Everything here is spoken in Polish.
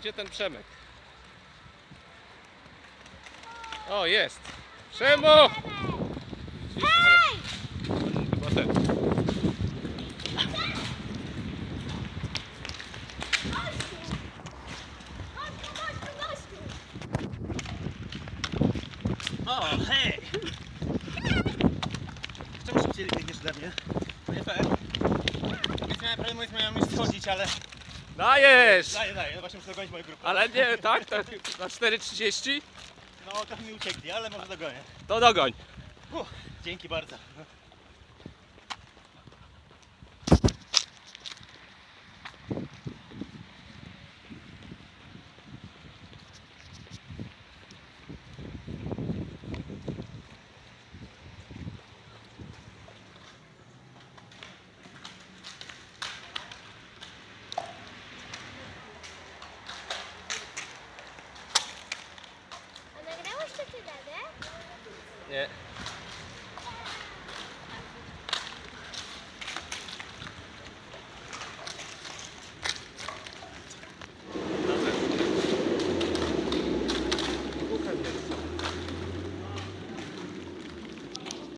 Gdzie ten Przemek? O, jest! Przemo! Hej! Chyba ten. O, hej! Czemu szybciej biegniesz ode mnie? Nie fair. Więc miałem prawie mówić, miałem już schodzić, ale... Dajesz! Daję, daję, zobaczymy, czy dogonić moją grupę. Ale nie, tak? tak na 4.30? No, trochę mi uciekli, ale może dogonię. To dogoń. Uff, dzięki bardzo. Yeah.